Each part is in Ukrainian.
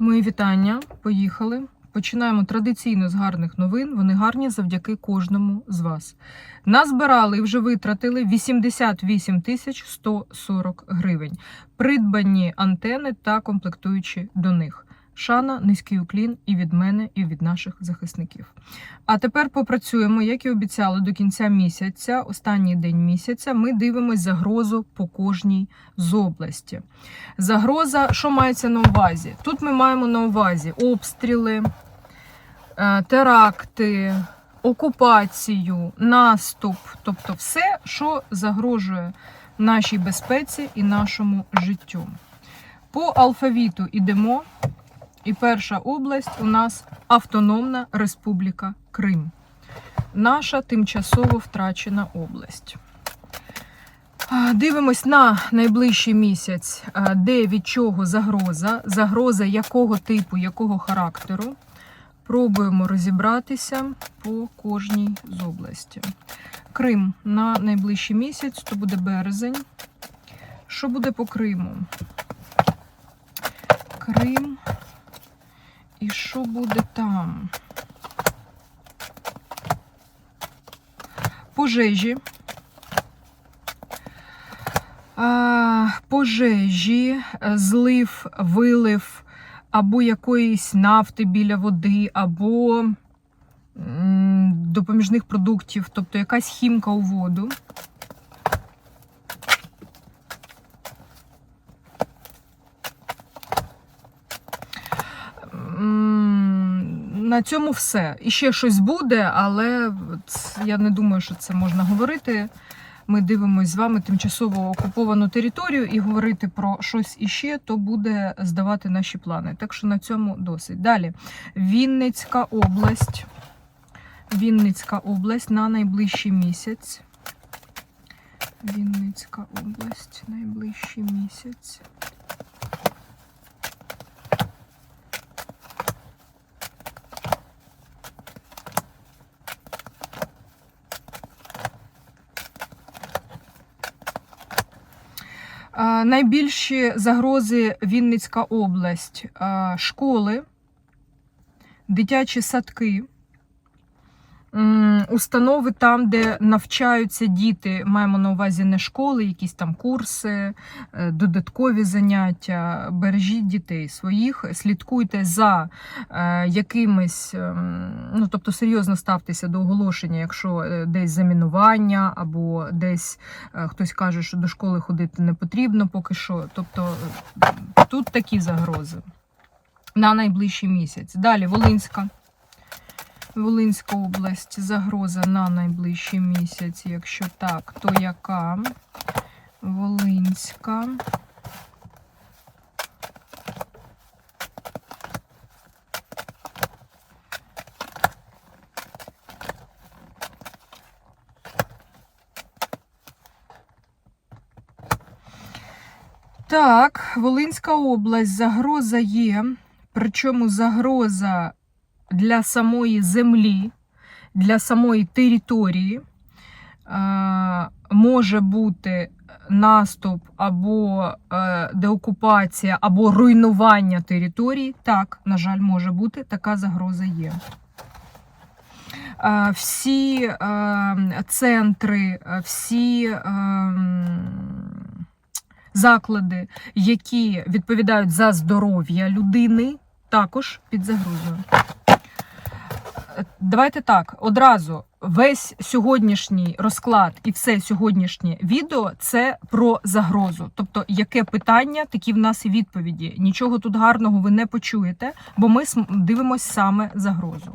Мої вітання. Поїхали. Починаємо традиційно з гарних новин. Вони гарні завдяки кожному з вас. Назбирали і вже витратили 88 тисяч 140 гривень. Придбані антени та комплектуючі до них. Шана, низький уклін і від мене, і від наших захисників. А тепер попрацюємо, як і обіцяли, до кінця місяця, останній день місяця. Ми дивимося загрозу по кожній з області. Загроза, що мається на увазі? Тут ми маємо на увазі обстріли, е, теракти, окупацію, наступ, тобто все, що загрожує нашій безпеці і нашому життю. По алфавіту йдемо. І перша область у нас Автономна Республіка Крим. Наша тимчасово втрачена область. Дивимось на найближчий місяць, де від чого загроза, загроза якого типу, якого характеру. Пробуємо розібратися по кожній з області. Крим на найближчий місяць, то буде березень. Що буде по Криму? Крим. І що буде там? Пожежі. А, пожежі, злив, вилив або якоїсь нафти біля води, або допоміжних продуктів, тобто якась хімка у воду. На цьому все. І ще щось буде, але я не думаю, що це можна говорити. Ми дивимося з вами тимчасово окуповану територію і говорити про щось іще, то буде здавати наші плани. Так що на цьому досить. Далі. Вінницька область. Вінницька область на найближчий місяць. Вінницька область, найближчий місяць. Найбільші загрози Вінницька область, школи, дитячі садки, установи там, де навчаються діти, маємо на увазі не школи, якісь там курси, е, додаткові заняття. Бережіть дітей своїх, слідкуйте за е, якимись, ем, ну тобто серйозно ставтеся до оголошення, якщо е, десь замінування або десь Хтось каже, що до школи ходити не потрібно поки що. Тобто тут такі загрози на найближчий місяць. Далі Волинська. Волинська область, загроза на найближчий місяць. Якщо так, то яка? Волинська. Так, Волинська область, загроза є. Причому загроза для самої землі, для самої території. Е, може бути наступ або е, деокупація, або руйнування території. Так, на жаль, може бути, така загроза є. Е, всі центри, всі. Заклади, які відповідають за здоров'я людини, також під загрозою. Давайте так, одразу весь сьогоднішній розклад і все сьогоднішнє відео це про загрозу. Тобто, яке питання, такі в нас і відповіді. Нічого тут гарного ви не почуєте, бо ми дивимось саме загрозу.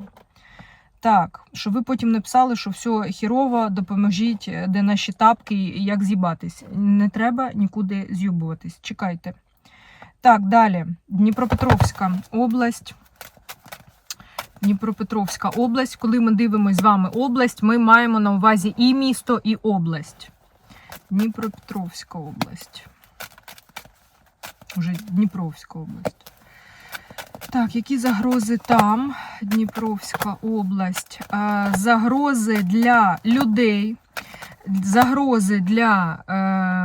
Так, щоб ви потім не писали, що все хірово, допоможіть, де наші тапки, як з'їбатись. Не треба нікуди з'юбуватись. Чекайте. Так, далі. Дніпропетровська область. Дніпропетровська область. Коли ми дивимося з вами область, ми маємо на увазі і місто, і область. Дніпропетровська область. Уже Дніпровська область. Так, які загрози там? Дніпровська область. Е, Загрози для людей, загрози для ем,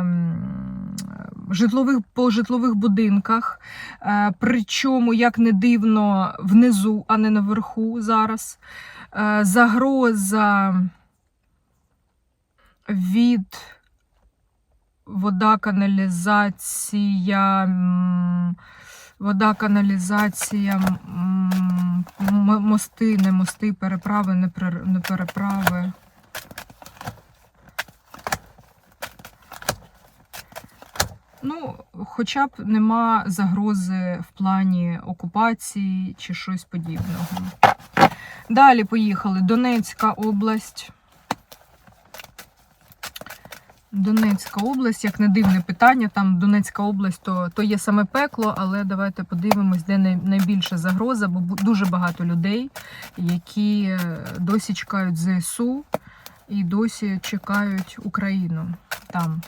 житлових, по житлових будинках. Е, Причому, як не дивно, внизу, а не наверху зараз. Е, Загроза від вода, каналізація, вода, каналізація, мости, не мости, переправи, не переправи. Ну, хоча б нема загрози в плані окупації чи щось подібного. Далі поїхали. Донецька область. Донецька область, як не дивне питання, там Донецька область, то, то є саме пекло, але давайте подивимось, де найбільша загроза, бо дуже багато людей, які е, досі чекають ЗСУ і досі чекають Україну там.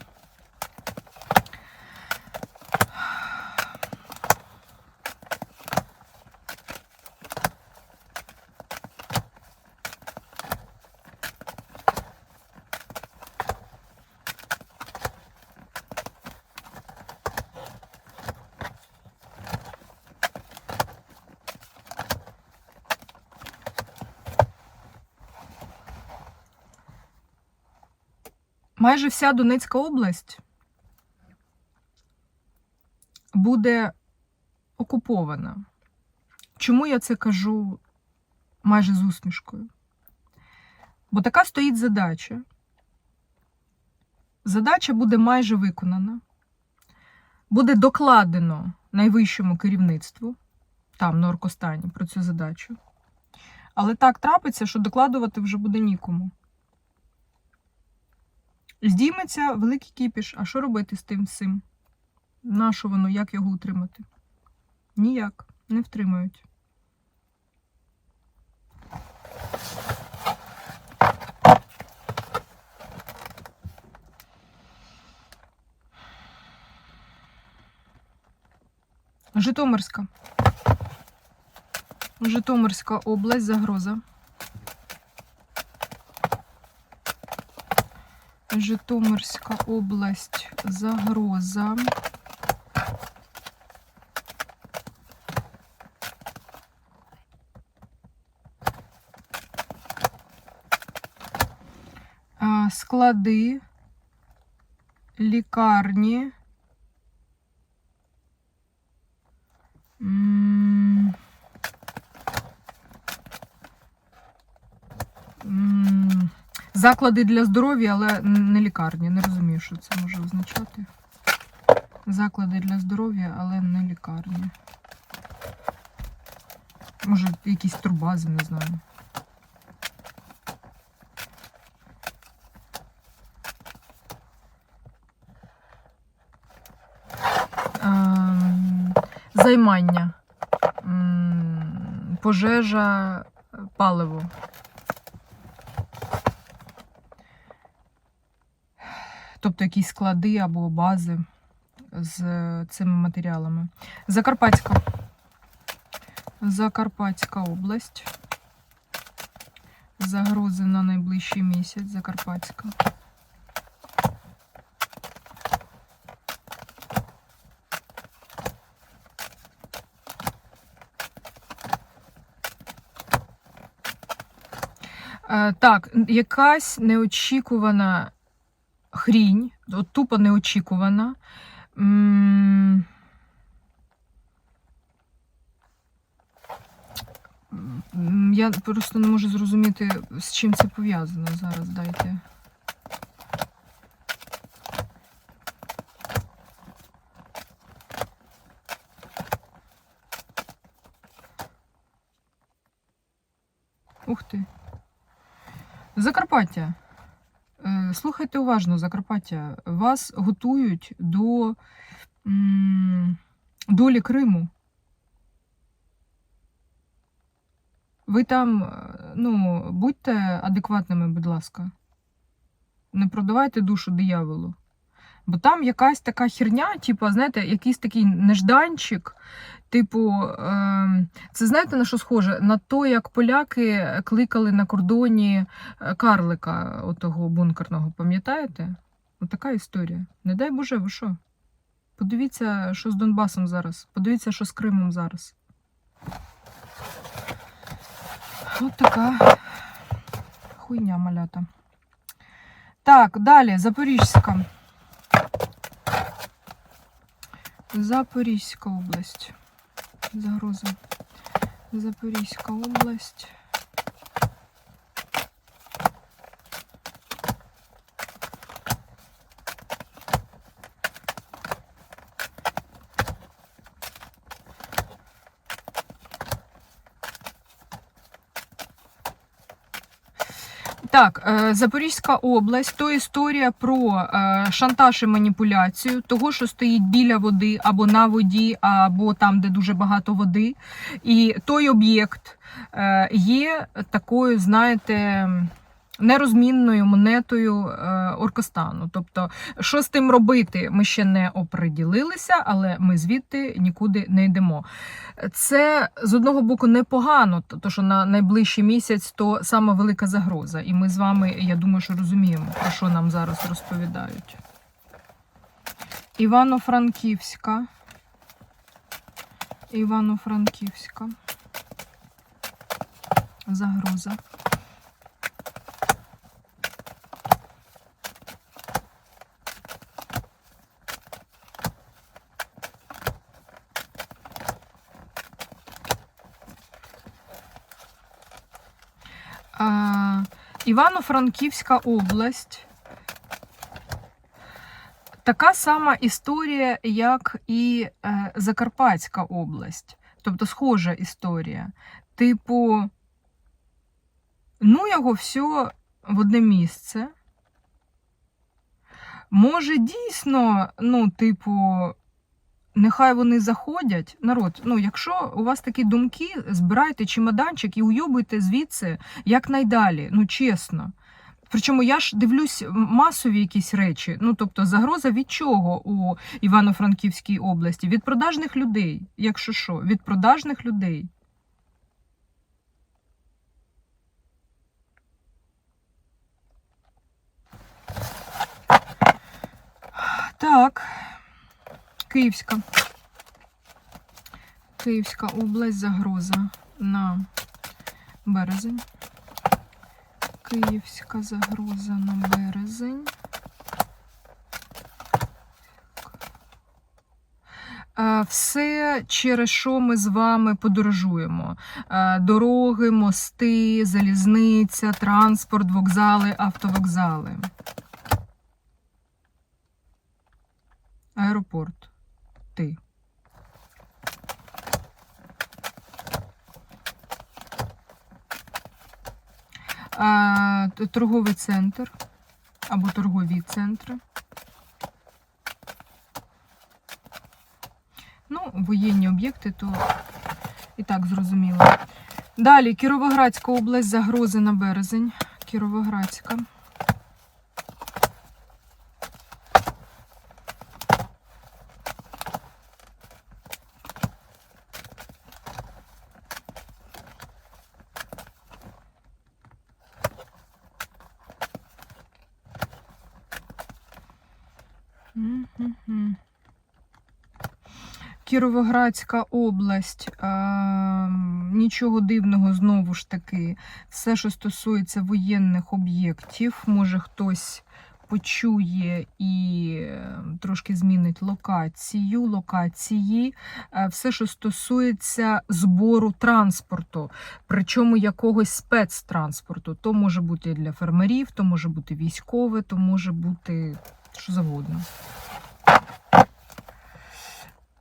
Майже вся Донецька область буде окупована. Чому я це кажу майже з усмішкою? Бо така стоїть задача. Задача буде майже виконана, буде докладено найвищому керівництву, там, на Оркостані, про цю задачу. Але так трапиться, що докладувати вже буде нікому. Здійметься великий кіпіш. А що робити з тим всім? Нащо воно, як його утримати? Ніяк, не втримають. Житомирська. Житомирська область, загроза. Житомирська область, загроза. Склади, лікарні. Заклади для здоров'я, але не лікарні. Не розумію, що це може означати. Заклади для здоров'я, але не лікарні. Може, якісь турбази, не знаю. Ем, Займання. Пожежа, паливо. Тобто якісь склади або бази з цими матеріалами. Закарпатська. Закарпатська область. Загрози на найближчий місяць. Закарпатська. Е, Так, якась неочікувана хрінь, тупо неочікувана. Я просто не можу зрозуміти, з чим це пов'язано зараз. Дайте. Ух ти. Закарпаття. Слухайте уважно, Закарпаття. Вас готують до долі Криму. Ви там, е, ну, будьте адекватними, будь ласка. Не продавайте душу дияволу. Бо там якась така херня, типу, знаєте, якийсь такий нежданчик. Типу, е, це знаєте на що схоже? На то, як поляки кликали на кордоні е, карлика отого бункерного, пам'ятаєте? Отака історія. Не дай Боже, ви що? Подивіться, що з Донбасом зараз. Подивіться, що з Кримом зараз. От така хуйня малята. Так, далі, Запорізька. Запорізька область. Загроза. Запорізька область. Так, е, Запорізька область то історія про е, шантаж і маніпуляцію того, що стоїть біля води або на воді, або там, де дуже багато води. І той об'єкт е, є такою, знаєте, нерозмінною монетою е, Оркостану. Тобто, що з тим робити, ми ще не оприділилися, але ми звідти нікуди не йдемо. Це з одного боку непогано, то що на найближчий місяць то сама велика загроза. І ми з вами, я думаю, що розуміємо, про що нам зараз розповідають. Івано-Франківська. Івано-Франківська. Загроза. А, Івано-Франківська область. Така сама історія, як і е, Закарпатська область. Тобто схожа історія. Типу, ну його все в одне місце. Може, дійсно, ну, типу, Нехай вони заходять. Народ, ну якщо у вас такі думки, збирайте чемоданчик і уйобуйте звідси якнайдалі. Ну чесно. Причому я ж дивлюсь масові якісь речі. Ну тобто, загроза від чого у Івано-Франківській області? Від продажних людей, якщо що, від продажних людей. Так. Київська. Київська область, загроза на березень. Київська загроза на березень. Е, Все, через що ми з вами подорожуємо: Е, дороги, мости, залізниця, транспорт, вокзали, автовокзали. Аеропорт. Ти. Торговий центр або торгові центри. Ну, воєнні об'єкти, то і так зрозуміло. Далі Кіровоградська область, загрози на березень. Кіровоградська. Кіровоградська область. А, нічого дивного знову ж таки. Все, що стосується воєнних об'єктів, може хтось почує і е, трошки змінить локацію, локації. Все, що стосується збору транспорту, причому якогось спецтранспорту. То може бути для фермерів, то може бути військове, то може бути що завгодно.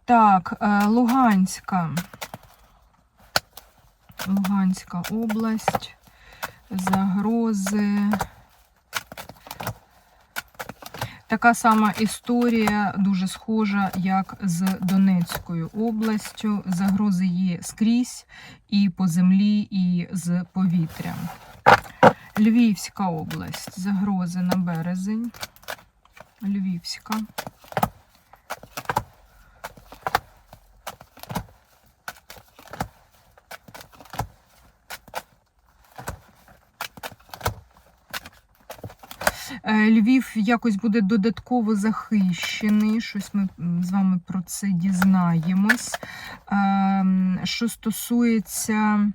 Так, е, Луганська. Луганська область. Загрози. Така сама історія, дуже схожа, як з Донецькою областю. Загрози є скрізь і по землі, і з повітря. Львівська область. Загрози на березень. Львівська. Львів якось буде додатково захищений. Щось ми з вами про це дізнаємось. Ем, Що стосується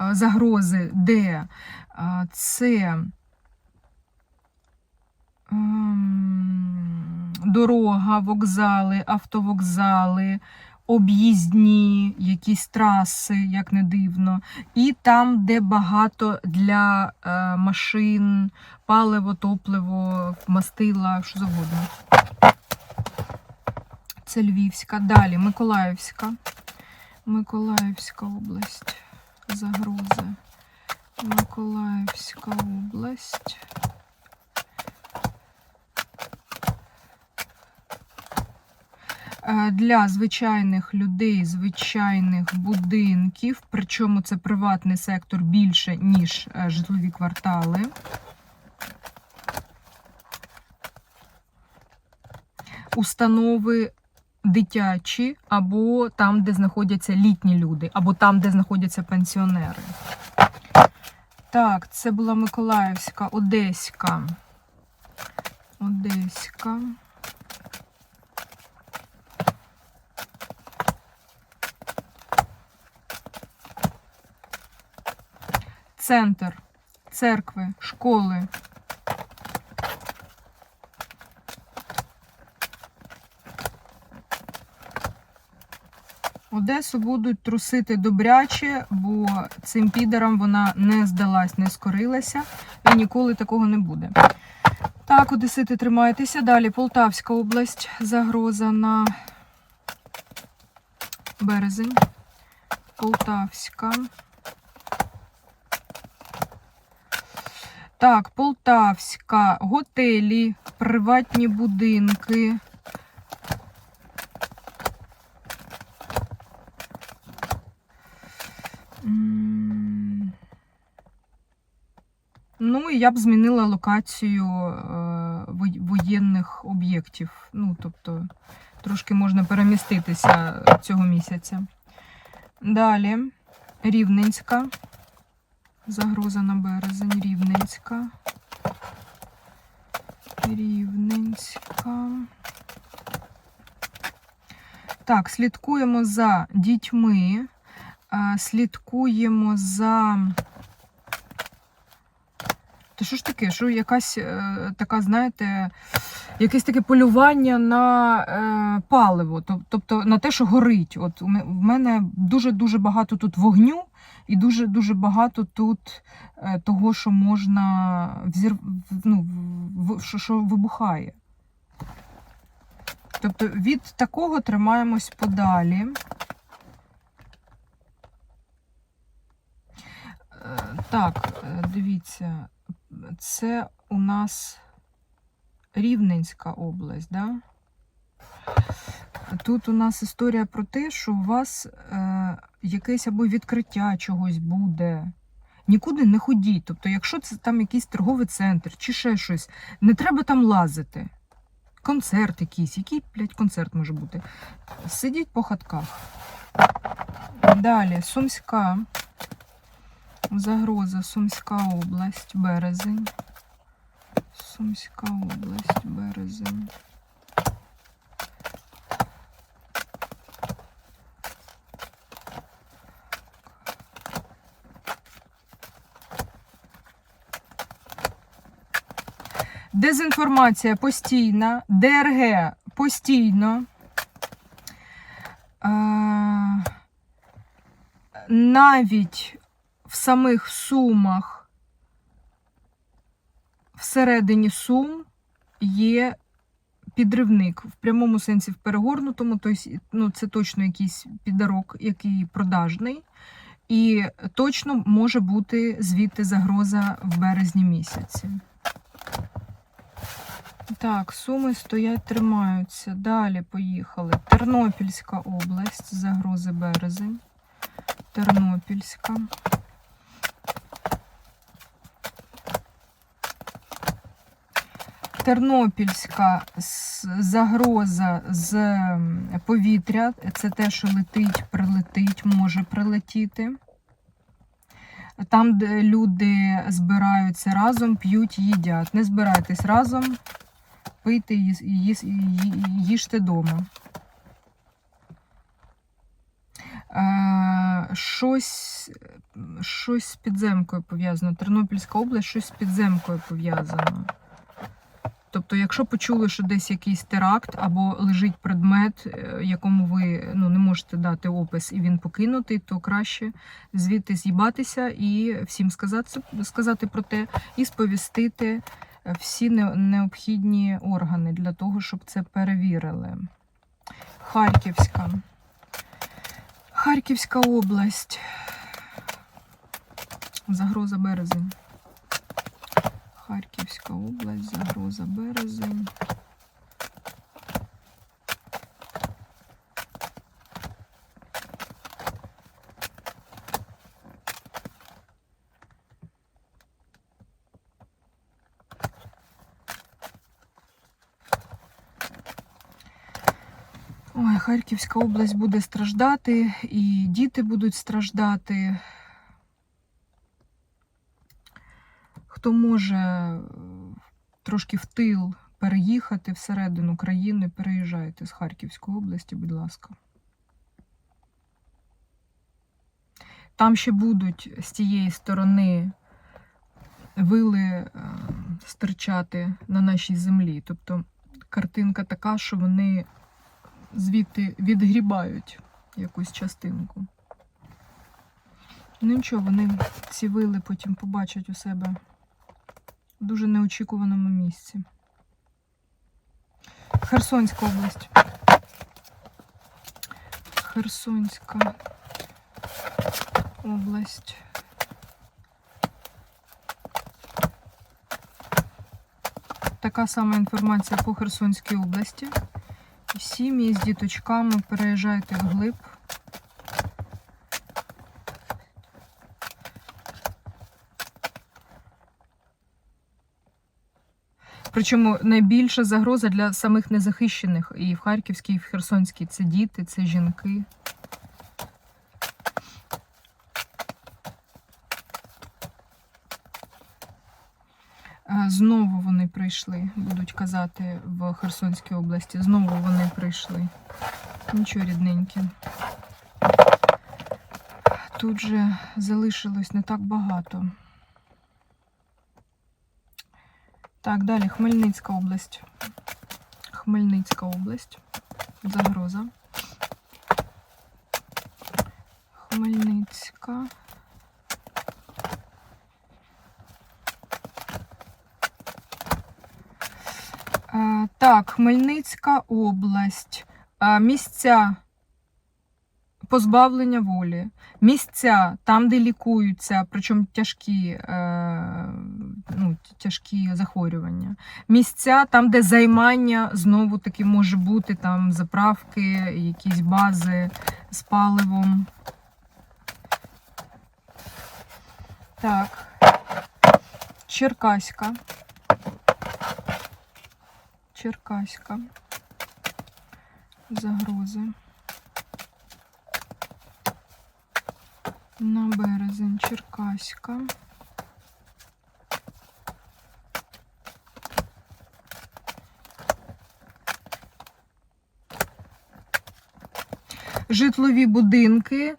е, загрози, де е, це ем, дорога, вокзали, автовокзали, об'їзні, якісь траси, як не дивно, і там, де багато для е, машин, паливо, топливо, мастила, що завгодно. Це Львівська. Далі Миколаївська. Миколаївська область. Загрози. Миколаївська область. Для звичайних людей, звичайних будинків, причому це приватний сектор більше, ніж е, житлові квартали. Установи дитячі, або там, де знаходяться літні люди, або там, де знаходяться пенсіонери. Так, це була Миколаївська, Одеська. Одеська. Центр, церкви, школи. Одесу будуть трусити добряче, бо цим підерам вона не здалась, не скорилася і ніколи такого не буде. Так, Одесити, тримайтеся. Далі Полтавська область, загроза на березень. Полтавська. Так, Полтавська, готелі, приватні будинки. Ну, і я б змінила локацію е, воєнних об'єктів. Ну, тобто, трошки можна переміститися цього місяця. Далі Рівненська. Загроза на березень. Рівненська. Рівненська. Так, слідкуємо за дітьми. Слідкуємо за. Та що ж таке? Що якась е, така, знаєте, якесь таке полювання на е, паливо, тобто на те, що горить. От в мене дуже-дуже багато тут вогню, і дуже-дуже багато тут е, того, що можна взір... ну, що, вибухає. Тобто від такого тримаємось подалі. Е, Так, е, дивіться, це у нас Рівненська область, да? Тут у нас історія про те, що у вас якесь або відкриття чогось буде. Нікуди не ходіть. Тобто, якщо це там якийсь торговий центр чи ще щось, не треба там лазити. Концерт якийсь, який, блядь, концерт може бути. Сидіть по хатках. Далі, Сумська. Загроза, Сумська область, березень. Сумська область, березень. Дезінформація постійна, ДРГ постійно. Навіть в самих сумах, всередині сум є підривник в прямому сенсі в перегорнутому, тобто ну, це точно якийсь підарок, який продажний, і точно може бути звідти загроза в березні місяці. Так, суми стоять, тримаються. Далі поїхали. Тернопільська область, загрози березень. Тернопільська. Тернопільська загроза з повітря. Це те, що летить, прилетить, може прилетіти. Там, де люди збираються разом, п'ють, їдять. Не збирайтесь разом, пийте і їжте вдома. Е, щось, щось з підземкою пов'язано. Тернопільська область, щось з підземкою пов'язано. Тобто, якщо почули, що десь якийсь теракт або лежить предмет, е, якому ви ну, не можете дати опис і він покинутий, то краще звідти з'їбатися і всім сказати, сказати про те, і сповістити всі необхідні органи для того, щоб це перевірили. Харківська. Харківська область. Загроза березень. Харківська область, загроза березень. Харківська область буде страждати, і діти будуть страждати. Хто може трошки в тил переїхати всередину країни, переїжджайте з Харківської області, будь ласка. Там ще будуть з тієї сторони вили е, стирчати на нашій землі. Тобто картинка така, що вони звідти відгрібають якусь частинку. Ну нічого, вони ці вили потім побачать у себе в дуже неочікуваному місці. Херсонська область. Херсонська область. Така сама інформація по Херсонській області. Сім'ї з діточками переїжджайте вглиб. Причому найбільша загроза для самих незахищених і в Харківській, і в Херсонській це діти, це жінки. Знову вони прийшли, будуть казати в Херсонській області. Знову вони прийшли. Нічого рідненьке. Тут же залишилось не так багато. Так, далі Хмельницька область. Хмельницька область. Загроза. Хмельницька. Так, Хмельницька область. Е, Місця позбавлення волі. Місця там, де лікуються, причому тяжкі, е, ну, тяжкі захворювання. Місця там, де займання знову таки може бути там заправки, якісь бази з паливом. Так. Черкаська. Черкаська. Загрози. На березень Черкаська. Житлові будинки,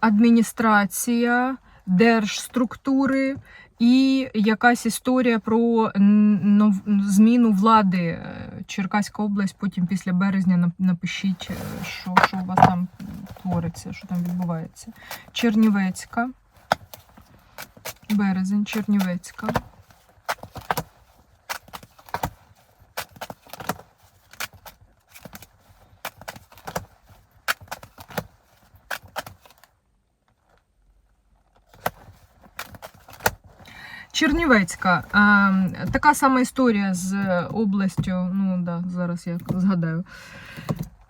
адміністрація, держструктури і якась історія про зміну влади. Е, Черкаська область, потім після березня напишіть, е, що, що у вас там твориться, що там відбувається. Чернівецька. Березень, Чернівецька. Чернівецька. А, така сама історія з областю. Ну, да, зараз я згадаю.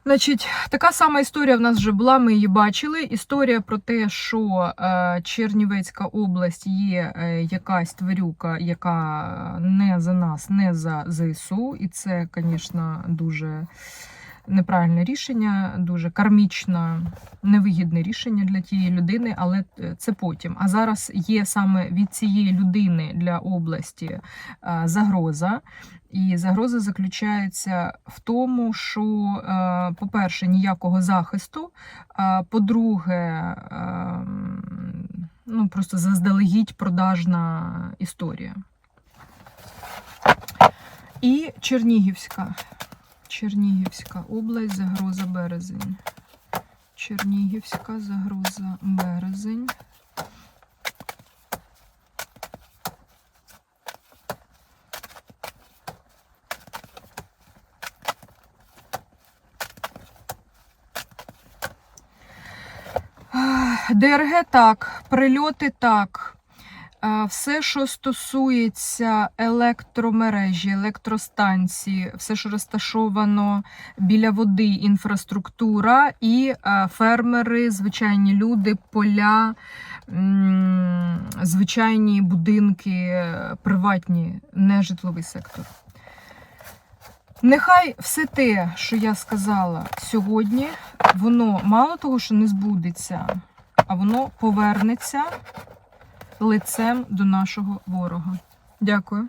Значить, така сама історія в нас вже була, ми її бачили. Історія про те, що е, Чернівецька область є е, якась тварюка, яка не за нас, не за ЗСУ. І це, звісно, дуже неправильне рішення, дуже кармічне, невигідне рішення для тієї людини, але е, це потім. А зараз є саме від цієї людини для області е, загроза. І загроза заключається в тому, що, е, по-перше, ніякого захисту. По-друге, ем, ну просто заздалегідь продажна історія. І Чернігівська. Чернігівська область, загроза березень. Чернігівська загроза березень. ДРГ так, прильоти так. Все, що стосується електромережі, електростанції, все, що розташовано біля води, інфраструктура і е, фермери, звичайні люди, поля, звичайні будинки, приватні, не житловий сектор. Нехай все те, що я сказала сьогодні, воно мало того, що не збудеться, а воно повернеться лицем до нашого ворога. Дякую.